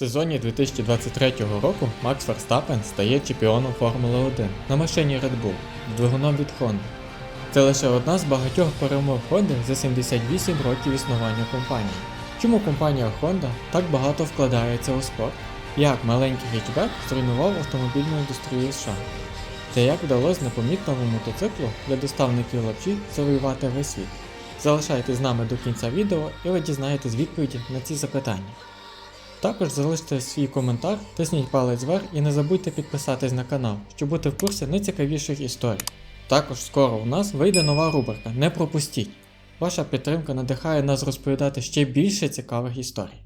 сезоні 2023 року Макс Верстапен стає чемпіоном Формули 1 на машині Red Bull з двигуном від Honda. Це лише одна з багатьох перемог Honda за 78 років існування компанії. Чому компанія Honda так багато вкладається у спорт? Як маленький хетчбек зруйнував автомобільну індустрію США? Та як вдалося непомітному мотоциклу для доставників лапші завоювати весь світ? Залишайтесь з нами до кінця відео і ви дізнаєтесь відповіді на ці запитання. Також залиште свій коментар, тисніть палець вверх і не забудьте підписатись на канал, щоб бути в курсі найцікавіших історій. Також скоро у нас вийде нова рубрика Не пропустіть. Ваша підтримка надихає нас розповідати ще більше цікавих історій.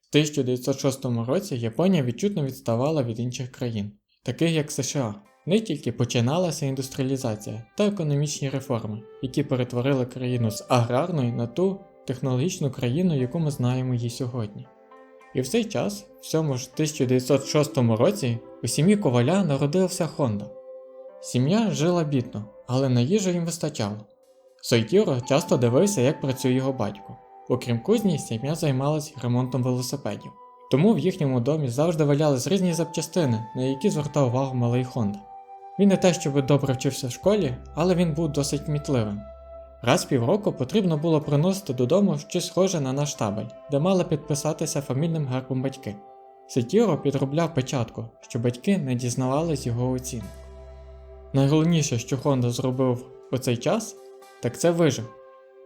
В 1906 році Японія відчутно відставала від інших країн, таких як США. Не тільки починалася індустріалізація та економічні реформи, які перетворили країну з аграрної на ту технологічну країну, яку ми знаємо її сьогодні. І в цей час, в цьому ж 1906 році, у сім'ї коваля народився Хонда. Сім'я жила бідно, але на їжу їм вистачало. Сойтіро часто дивився, як працює його батько. Окрім кузні, сім'я займалась ремонтом велосипедів. Тому в їхньому домі завжди валялись різні запчастини, на які звертав увагу малий Хонда. Він не те, щоб добре вчився в школі, але він був досить кмітливим. Раз півроку потрібно було приносити додому щось схоже на наш табель, де мали підписатися фамільним гербом батьки. Сетіро підробляв печатку, щоб батьки не дізнавались його оцінок. Найголовніше, що Хонда зробив у цей час, так це вижив.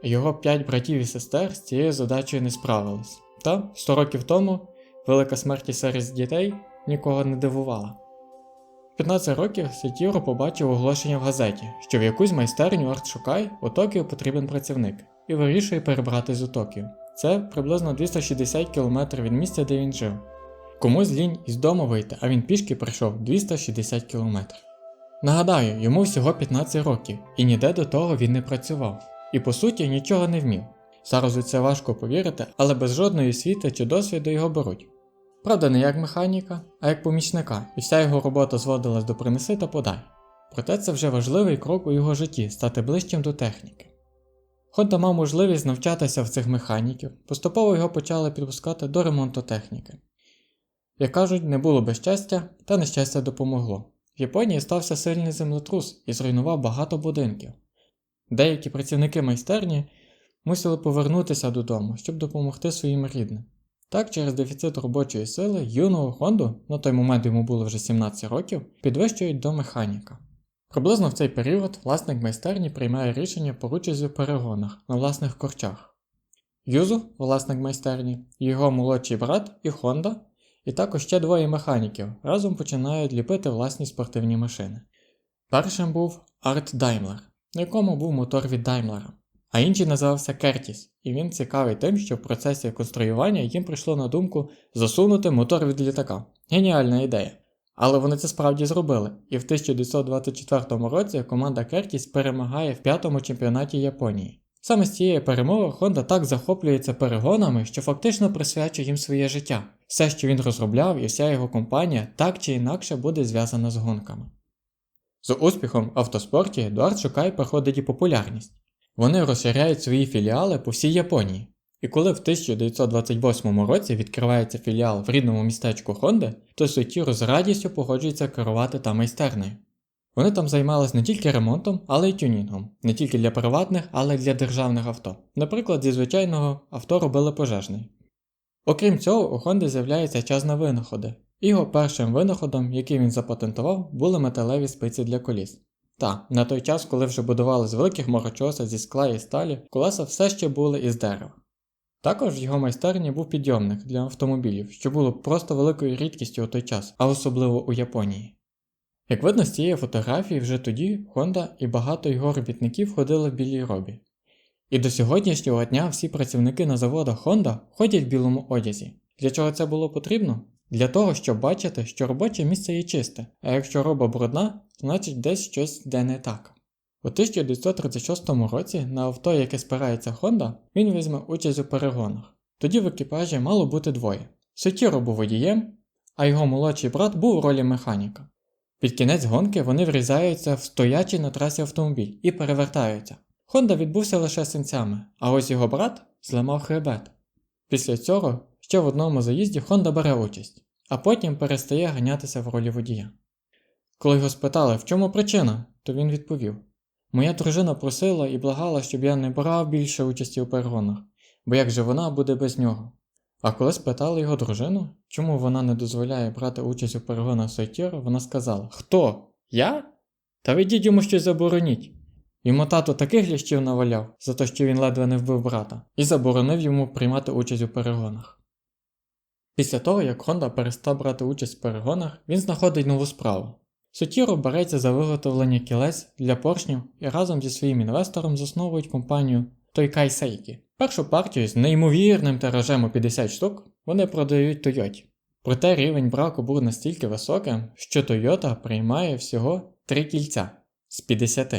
Його п'ять братів і сестер з цією задачею не справились. Та 100 років тому велика смерть серед дітей нікого не дивувала. В 15 років Сетіро побачив оголошення в газеті, що в якусь майстерню Арт Шукай у Токіо потрібен працівник, і вирішує перебратись у Токіо. Це приблизно 260 км від місця, де він жив. Комусь лінь із дому вийти, а він пішки пройшов 260 км. Нагадаю, йому всього 15 років, і ніде до того він не працював, і по суті нічого не вмів. Зараз у це важко повірити, але без жодної освіти чи досвіду його беруть. Правда, не як механіка, а як помічника, і вся його робота зводилась до принеси та подай. Проте це вже важливий крок у його житті стати ближчим до техніки. Хонда мав можливість навчатися в цих механіків, поступово його почали підпускати до ремонту техніки. Як кажуть, не було би щастя, та нещастя допомогло. В Японії стався сильний землетрус і зруйнував багато будинків. Деякі працівники майстерні мусили повернутися додому, щоб допомогти своїм рідним. Так, через дефіцит робочої сили юного Хонду, на той момент йому було вже 17 років, підвищують до механіка. Приблизно в цей період власник майстерні приймає рішення по в перегонах на власних корчах. Юзу, власник майстерні, його молодший брат і Хонда, і також ще двоє механіків разом починають ліпити власні спортивні машини. Першим був Арт Даймлер, на якому був мотор від Даймлера а інший називався Кертіс, і він цікавий тим, що в процесі конструювання їм прийшло на думку засунути мотор від літака. Геніальна ідея. Але вони це справді зробили, і в 1924 році команда Кертіс перемагає в п'ятому чемпіонаті Японії. Саме з цієї перемоги Honda так захоплюється перегонами, що фактично присвячує їм своє життя. Все, що він розробляв, і вся його компанія так чи інакше буде зв'язана з гонками. З успіхом в автоспорті Едуард Шукай проходить і популярність. Вони розширяють свої філіали по всій Японії. І коли в 1928 році відкривається філіал в рідному містечку Хонди, то Сотіро з радістю погоджується керувати та майстернею. Вони там займалися не тільки ремонтом, але й тюнінгом, не тільки для приватних, але й для державних авто. Наприклад, зі звичайного авто робили пожежний. Окрім цього, у Хонди з'являється час на винаходи. Його першим винаходом, який він запатентував, були металеві спиці для коліс. Та, на той час, коли вже будували з великих морочоса зі скла і сталі, колеса все ще були із дерева. Також в його майстерні був підйомник для автомобілів, що було просто великою рідкістю у той час, а особливо у Японії. Як видно з цієї фотографії, вже тоді Honda і багато його робітників ходили в білій робі. І до сьогоднішнього дня всі працівники на заводах Honda ходять в білому одязі. Для чого це було потрібно? Для того, щоб бачити, що робоче місце є чисте, а якщо роба брудна, значить десь щось йде не так. У 1936 році на авто, яке спирається Honda, він візьме участь у перегонах. Тоді в екіпажі мало бути двоє. Сотіро був водієм, а його молодший брат був у ролі механіка. Під кінець гонки вони врізаються в стоячий на трасі автомобіль і перевертаються. Хонда відбувся лише синцями, а ось його брат зламав хребет. Після цього ще в одному заїзді Хонда бере участь, а потім перестає ганятися в ролі водія. Коли його спитали, в чому причина, то він відповів: Моя дружина просила і благала, щоб я не брав більше участі у перегонах, бо як же вона буде без нього. А коли спитали його дружину, чому вона не дозволяє брати участь у перегонах Сайтіро, вона сказала: Хто? Я? Та ведіть йому щось забороніть. Йому тато таких лящів наваляв за те, що він ледве не вбив брата, і заборонив йому приймати участь у перегонах. Після того, як Хонда перестав брати участь в перегонах, він знаходить нову справу. Сутіро береться за виготовлення кілець для поршнів і разом зі своїм інвестором засновують компанію Toykai Seiki. Першу партію з неймовірним тиражем у 50 штук вони продають Тойоті. Проте рівень браку був настільки високим, що Toyota приймає всього 3 кільця з 50.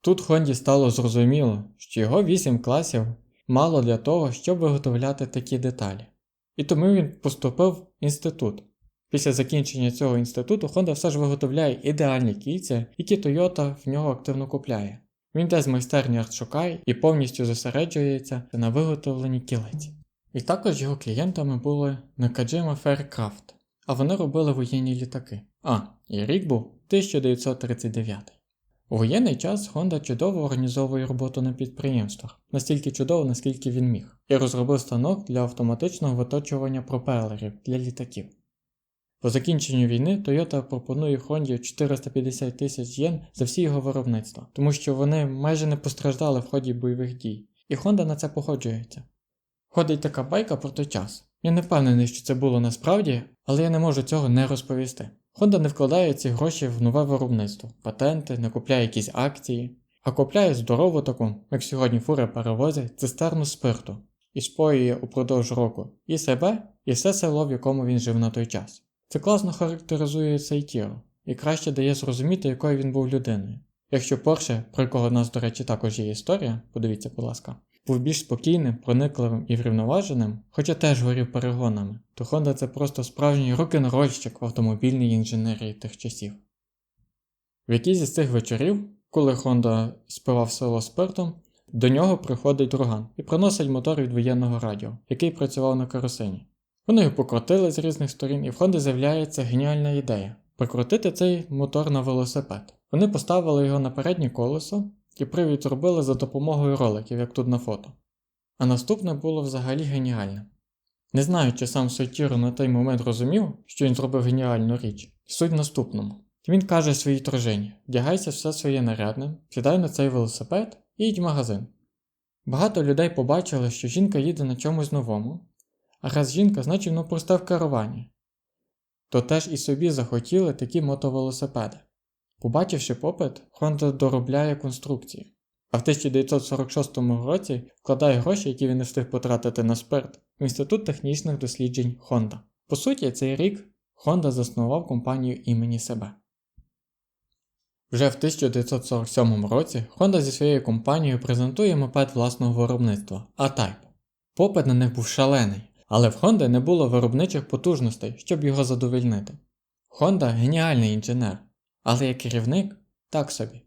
Тут Хонді стало зрозуміло, що його 8 класів мало для того, щоб виготовляти такі деталі. І тому він поступив в інститут. Після закінчення цього інституту Honda все ж виготовляє ідеальні кільця, які Toyota в нього активно купляє. Він йде з майстерні Артшукай і повністю зосереджується на виготовленні кілець. І також його клієнтами були Nakajima Faircraft, а вони робили воєнні літаки. А, і рік був 1939. У воєнний час Honda чудово організовує роботу на підприємствах, настільки чудово, наскільки він міг, і розробив станок для автоматичного виточування пропелерів для літаків. По закінченню війни Toyota пропонує Honda 450 тисяч єн за всі його виробництва, тому що вони майже не постраждали в ході бойових дій, і Honda на це погоджується. Ходить така байка про той час. Я не впевнений, що це було насправді, але я не можу цього не розповісти. Honda не вкладає ці гроші в нове виробництво, патенти, не купляє якісь акції, а купляє здорову таку, як сьогодні фури перевозять, цистерну спирту і споює упродовж року і себе, і все село, в якому він жив на той час. Це класно характеризує цей тіло і краще дає зрозуміти, якою він був людиною. Якщо Порше, про якого в нас, до речі, також є історія, подивіться, будь ласка, був більш спокійним, проникливим і врівноваженим, хоча теж горів перегонами, то Honda це просто справжній рок-н-рольщик в автомобільній інженерії тих часів. В якійсь із цих вечорів, коли Honda спивав село спиртом, до нього приходить друган і приносить мотор від воєнного радіо, який працював на керосині. Вони його покрутили з різних сторін, і в Honda з'являється геніальна ідея прикрутити цей мотор на велосипед. Вони поставили його на переднє колесо і привід зробили за допомогою роликів, як тут на фото. А наступне було взагалі геніальне. Не знаю, чи сам Сойтіро на той момент розумів, що він зробив геніальну річ. Суть в Він каже своїй дружині: вдягайся все своє нарядне, сідай на цей велосипед і йдь в магазин. Багато людей побачили, що жінка їде на чомусь новому, а раз жінка, значить воно просто в керуванні. То теж і собі захотіли такі мотовелосипеди. Побачивши попит, Honda доробляє конструкції, а в 1946 році вкладає гроші, які він не встиг потратити на спирт, в Інститут технічних досліджень Honda. По суті, цей рік Honda заснував компанію імені себе. Вже в 1947 році Honda зі своєю компанією презентує мопед власного виробництва A-Type. Попит на них був шалений, але в Honda не було виробничих потужностей, щоб його задовольнити. Honda геніальний інженер, але як керівник так собі.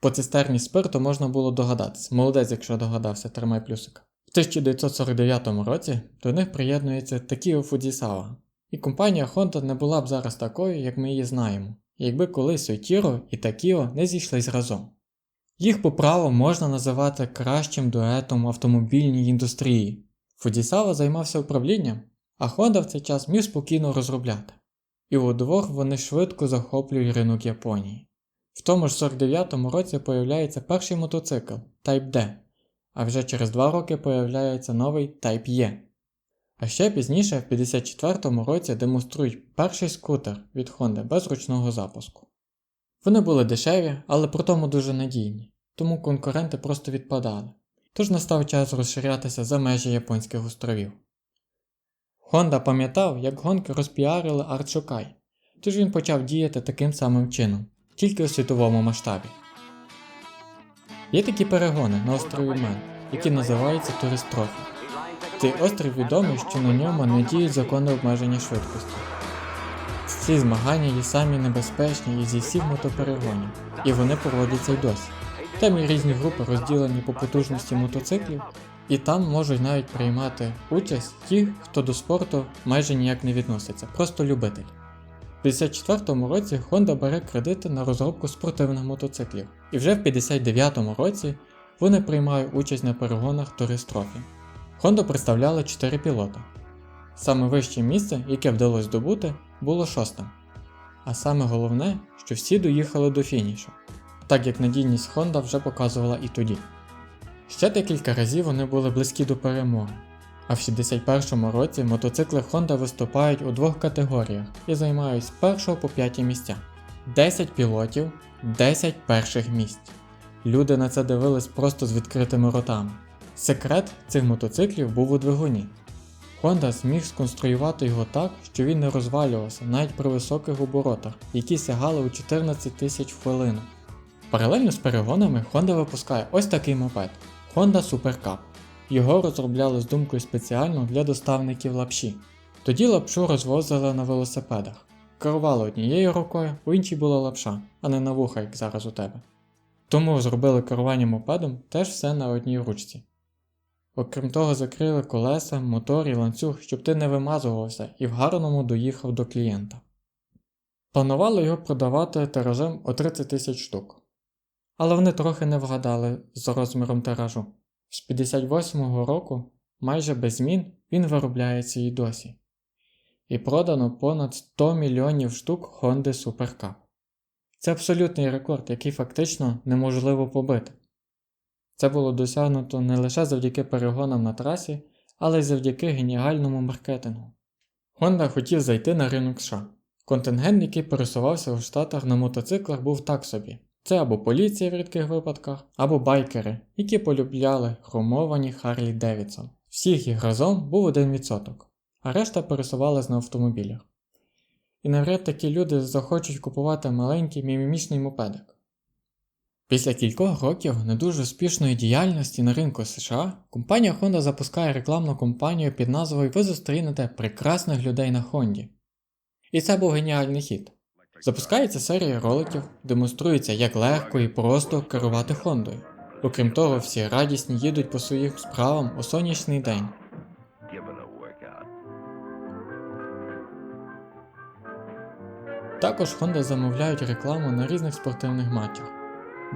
По цистерні спирту можна було догадатися, молодець, якщо догадався, тримай плюсика. В 1949 році до них приєднується Такіо Фудзісава, і компанія Honda не була б зараз такою, як ми її знаємо, якби колись Сойтіро і Такіо не зійшлись разом. Їх по праву можна називати кращим дуетом автомобільній індустрії. Фудзісава займався управлінням, а Honda в цей час міг спокійно розробляти. І удвох вони швидко захоплюють ринок Японії. В тому ж 49-му році появляється перший мотоцикл Type D, а вже через два роки появляється новий Type E. А ще пізніше, в 54-му році, демонструють перший скутер від Honda без ручного запуску. Вони були дешеві, але при тому дуже надійні, тому конкуренти просто відпадали. Тож настав час розширятися за межі японських островів. Honda пам'ятав, як гонки розпіарили Артшукай, тож він почав діяти таким самим чином, тільки у світовому масштабі. Є такі перегони на острові Мен, які називаються Турист Трофі. Цей острів відомий, що на ньому не діють закони обмеження швидкості. Ці змагання є самі небезпечні із зі всіх мотоперегонів, і вони проводяться й досі. Там є різні групи, розділені по потужності мотоциклів, і там можуть навіть приймати участь ті, хто до спорту майже ніяк не відноситься, просто любитель. У 54-му році Honda бере кредити на розробку спортивних мотоциклів, і вже в 59-му році вони приймають участь на перегонах Trophy. Honda представляла 4 пілота. Саме вище місце, яке вдалося здобути, було шостим. А саме головне, що всі доїхали до фінішу, так як надійність Honda вже показувала і тоді. Ще декілька разів вони були близькі до перемоги. А в 61-му році мотоцикли Honda виступають у двох категоріях і займають з 1 по 5 місця. 10 пілотів, 10 перших місць. Люди на це дивились просто з відкритими ротами. Секрет цих мотоциклів був у двигуні. Honda зміг сконструювати його так, що він не розвалювався навіть при високих оборотах, які сягали у 14 тисяч в хвилину. Паралельно з перегонами Honda випускає ось такий мопед Honda Super Cup. Його розробляли з думкою спеціально для доставників лапші. Тоді лапшу розвозили на велосипедах. Керували однією рукою, у іншій була лапша, а не на вуха, як зараз у тебе. Тому зробили керування мопедом теж все на одній ручці. Окрім того, закрили колеса, мотор і ланцюг, щоб ти не вимазувався і в гарному доїхав до клієнта. Планували його продавати тиражем о 30 тисяч штук. Але вони трохи не вгадали з розміром тиражу. З 58-го року, майже без змін, він виробляється і досі. І продано понад 100 мільйонів штук Honda Super Cup. Це абсолютний рекорд, який фактично неможливо побити. Це було досягнуто не лише завдяки перегонам на трасі, але й завдяки геніальному маркетингу. Honda хотів зайти на ринок США. Контингент, який пересувався у Штатах на мотоциклах, був так собі. Це або поліція в рідких випадках, або байкери, які полюбляли хромовані Харлі Девідсон. Всіх їх разом був 1%, а решта пересувалась на автомобілях. І навряд такі люди захочуть купувати маленький мімімічний мопедик. Після кількох років не дуже успішної діяльності на ринку США компанія Honda запускає рекламну кампанію під назвою Ви зустрінете прекрасних людей на Хонді. І це був геніальний хід. Запускається серія роликів, демонструється, як легко і просто керувати Хондою. Окрім того, всі радісні їдуть по своїм справам у сонячний день. Також Honda замовляють рекламу на різних спортивних матчах: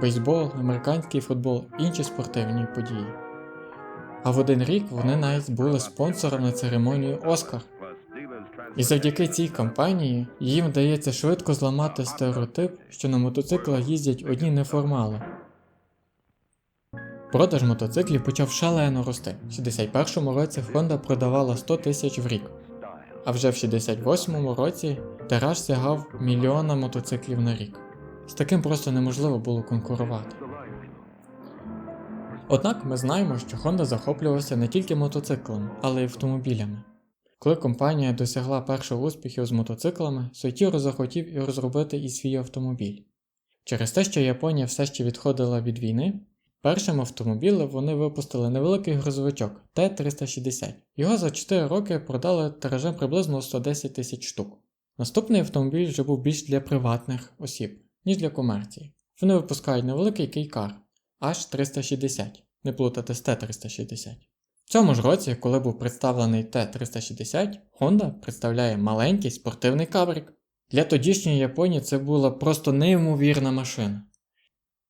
бейсбол, американський футбол, інші спортивні події. А в один рік вони навіть були спонсором на церемонію Оскар. І завдяки цій кампанії їм вдається швидко зламати стереотип, що на мотоциклах їздять одні неформали. Продаж мотоциклів почав шалено рости. В 61-му році Honda продавала 100 тисяч в рік, а вже в 68-му році тираж сягав мільйона мотоциклів на рік. З таким просто неможливо було конкурувати. Однак ми знаємо, що Honda захоплювалася не тільки мотоциклами, але й автомобілями. Коли компанія досягла першого успіхів з мотоциклами, Soichiro захотів і розробити і свій автомобіль. Через те, що Японія все ще відходила від війни, першим автомобілем вони випустили невеликий грузовичок Т-360. Його за 4 роки продали тиражем приблизно 110 тисяч штук. Наступний автомобіль вже був більш для приватних осіб, ніж для комерції. Вони випускають невеликий кейкар H360, не плутати з Т360. В цьому ж році, коли був представлений Т360, Honda представляє маленький спортивний кабрик. Для тодішньої Японії це була просто неймовірна машина.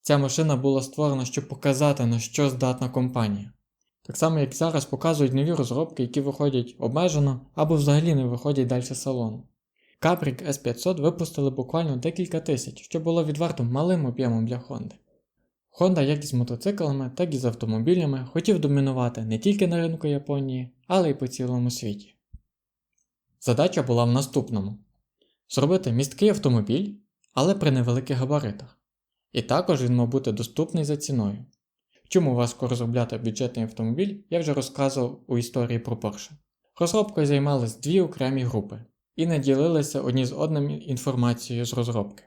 Ця машина була створена, щоб показати, на що здатна компанія. Так само, як зараз показують нові розробки, які виходять обмежено або взагалі не виходять далі салону. Кабрик S500 випустили буквально декілька тисяч, що було відверто малим об'ємом для Honda. Honda як з мотоциклами, так і з автомобілями хотів домінувати не тільки на ринку Японії, але й по цілому світі. Задача була в наступному: зробити місткий автомобіль, але при невеликих габаритах. І також він мав бути доступний за ціною. Чому важко розробляти бюджетний автомобіль, я вже розказував у історії про Porsche. Розробкою займались дві окремі групи і не ділилися одні з одним інформацією з розробки.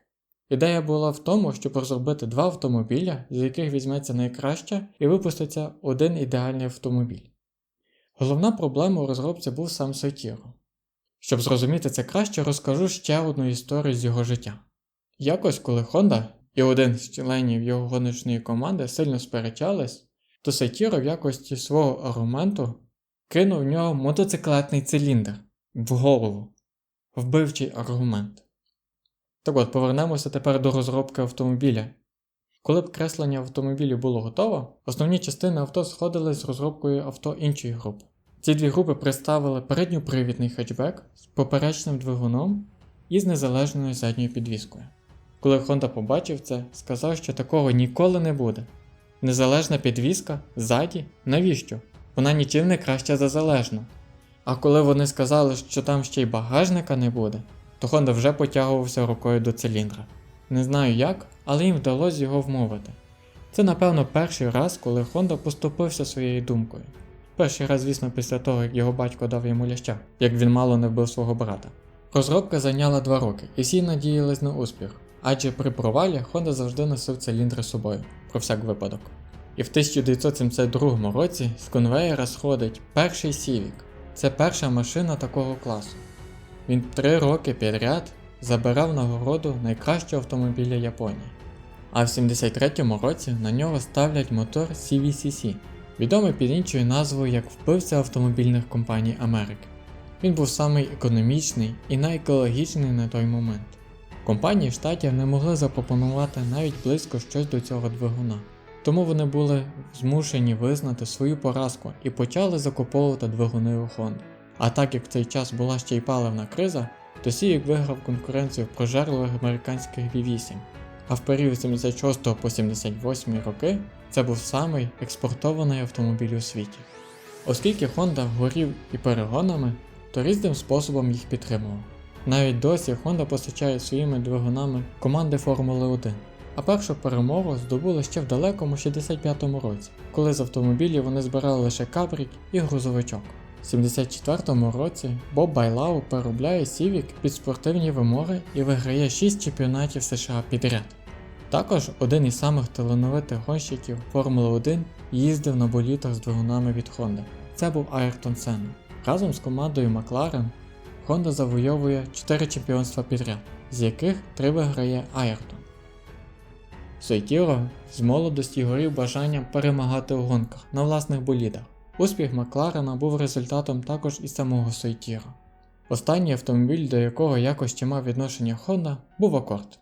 Ідея була в тому, щоб розробити два автомобіля, з яких візьметься найкраще, і випуститься один ідеальний автомобіль. Головна проблема у розробці був сам Soichiro. Щоб зрозуміти це краще, розкажу ще одну історію з його життя. Якось, коли Honda, і один з членів його гоночної команди сильно сперечались, то Сайтіро в якості свого аргументу кинув в нього мотоциклетний циліндр в голову. Вбивчий аргумент. Так от, повернемося тепер до розробки автомобіля. Коли б креслення автомобілю було готово, основні частини авто сходились з розробкою авто іншої групи. Ці дві групи представили передньопривідний хетчбек з поперечним двигуном і з незалежною задньою підвіскою. Коли Honda побачив це, сказав, що такого ніколи не буде. Незалежна підвіска ззаді? Навіщо? Вона нічим не краща за залежну. А коли вони сказали, що там ще й багажника не буде, то Honda вже потягувався рукою до циліндра. Не знаю як, але їм вдалося його вмовити. Це, напевно, перший раз, коли Honda поступився своєю думкою. Перший раз, звісно, після того, як його батько дав йому ляща, як він мало не вбив свого брата. Розробка зайняла два роки, і всі надіялись на успіх, адже при провалі Honda завжди носив циліндри з собою, про всяк випадок. І в 1972 році з конвеєра сходить перший Civic. Це перша машина такого класу. Він три роки підряд забирав нагороду найкращого автомобіля Японії. А в 73-му році на нього ставлять мотор CVCC, відомий під іншою назвою як вбивця автомобільних компаній Америки. Він був самий економічний і найекологічний на той момент. Компанії штатів не могли запропонувати навіть близько щось до цього двигуна. Тому вони були змушені визнати свою поразку і почали закуповувати двигуни у Honda. А так як в цей час була ще й паливна криза, то Сіїк виграв конкуренцію в прожерливих американських V8. А в період 76 по 78 роки це був самий експортований автомобіль у світі. Оскільки Honda горів і перегонами, то різним способом їх підтримував. Навіть досі Honda постачає своїми двигунами команди Формули 1. А першу перемогу здобули ще в далекому 65-му році, коли з автомобілів вони збирали лише кабрік і грузовичок. У 74-му році Боб Байлау переробляє Civic під спортивні вимоги і виграє 6 чемпіонатів США підряд. Також один із самих талановитих гонщиків Формули 1 їздив на болітах з двигунами від Honda. Це був Айртон Сенна. Разом з командою Макларен Honda завойовує 4 чемпіонства підряд, з яких 3 виграє Айртон. Сойтіро з молодості горів бажанням перемагати у гонках на власних болідах. Успіх Макларена був результатом також і самого Сойтіро. Останній автомобіль, до якого якось ще мав відношення Honda, був Акорд.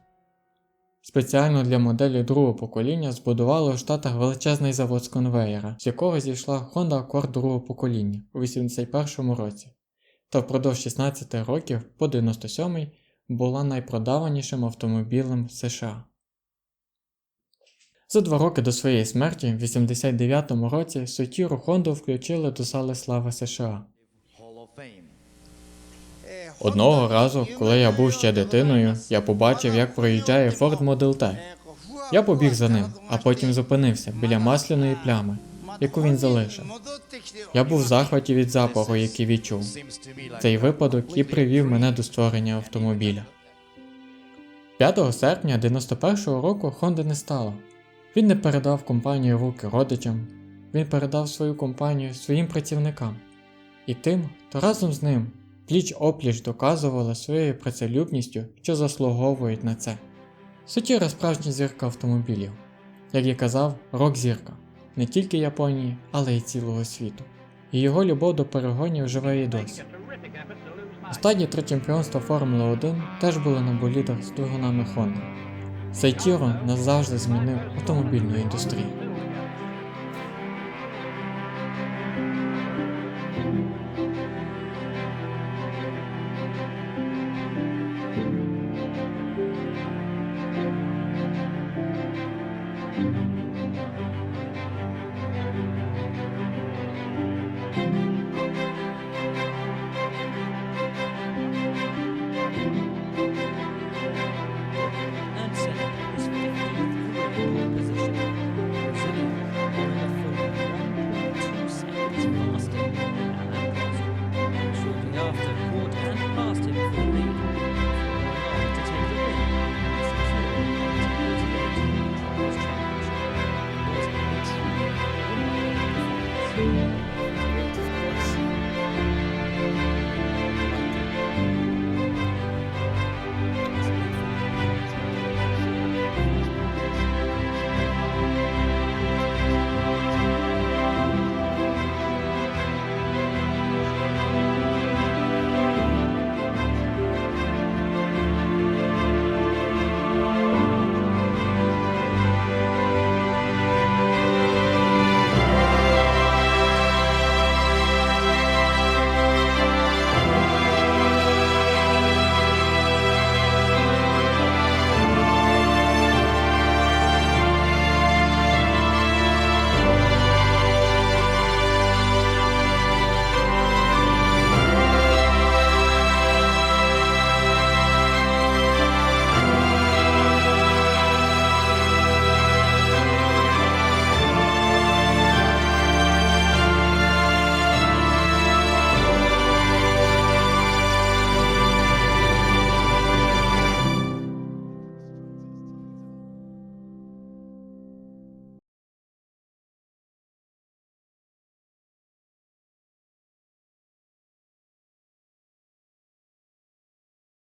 Спеціально для моделі другого покоління збудували у Штатах величезний завод з конвеєра, з якого зійшла Honda Accord другого покоління у 81 році, та впродовж 16 років по 97-й була найпродаванішим автомобілем США. За два роки до своєї смерті, в 89-му році, Сотіру Хонду включили до Зали Слави США. Одного разу, коли я був ще дитиною, я побачив, як проїжджає Ford Model T. Я побіг за ним, а потім зупинився біля масляної плями, яку він залишив. Я був в захваті від запаху, який відчув. Цей випадок і привів мене до створення автомобіля. 5 серпня 91-го року Honda не стало. Він не передав компанію руки родичам, він передав свою компанію своїм працівникам і тим, хто разом з ним пліч опліч доказували своєю працелюбністю, що заслуговують на це. Сутіра справжня зірка автомобілів, як я казав, рок-зірка не тільки Японії, але й цілого світу. І його любов до перегонів живе і досі. Останні три чемпіонства Формули 1 теж були на болідах з двигунами Honda. Сайтіро назавжди змінив автомобільну індустрію.